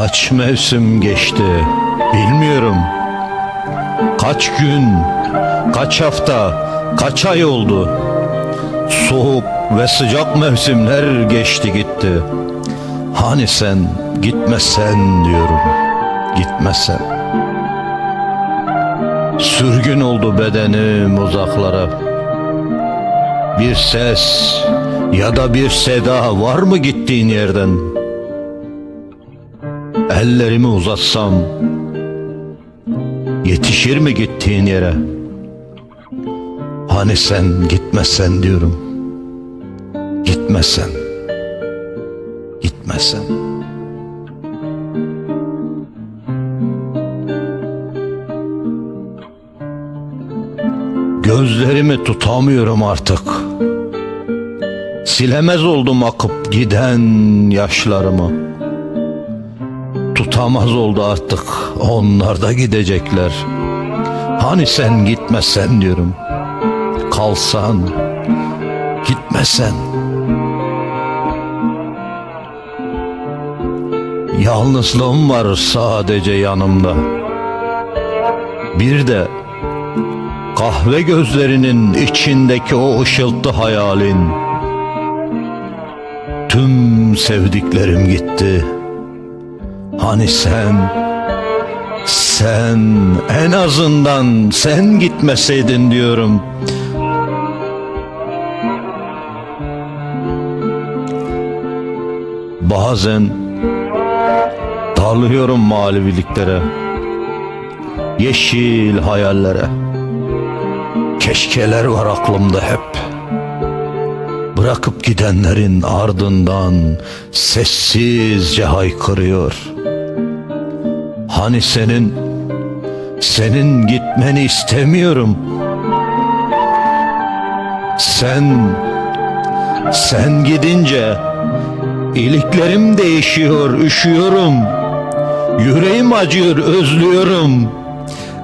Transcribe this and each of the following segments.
Kaç mevsim geçti bilmiyorum. Kaç gün, kaç hafta, kaç ay oldu. Soğuk ve sıcak mevsimler geçti gitti. Hani sen gitmesen diyorum. Gitmesen. Sürgün oldu bedenim uzaklara. Bir ses ya da bir seda var mı gittiğin yerden? Ellerimi uzatsam yetişir mi gittiğin yere? Hani sen gitmesen diyorum. Gitmesen. Gitmesen. Gözlerimi tutamıyorum artık. Silemez oldum akıp giden yaşlarımı. Tutamaz oldu artık onlar da gidecekler. Hani sen gitmesen diyorum. Kalsan, gitmesen. Yalnızlığım var sadece yanımda. Bir de kahve gözlerinin içindeki o ışıltı hayalin. Tüm sevdiklerim gitti. Hani sen, sen en azından sen gitmeseydin diyorum. Bazen dalıyorum maliviliklere, yeşil hayallere. Keşkeler var aklımda hep. Bırakıp gidenlerin ardından sessizce haykırıyor. Hani senin, senin gitmeni istemiyorum. Sen, sen gidince iliklerim değişiyor, üşüyorum. Yüreğim acıyor, özlüyorum.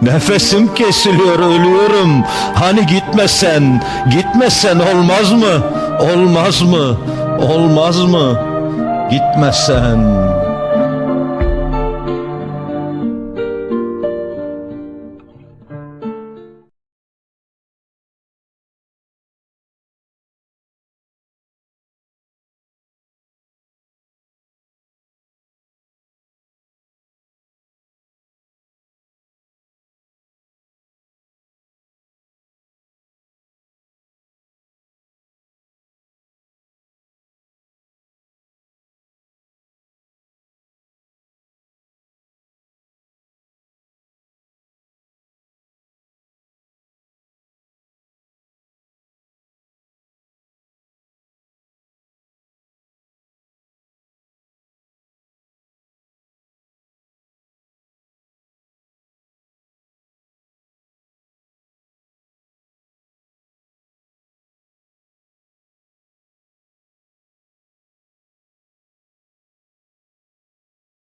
Nefesim kesiliyor, ölüyorum. Hani gitmesen, gitmesen olmaz mı? Olmaz mı? Olmaz mı? Gitmesen.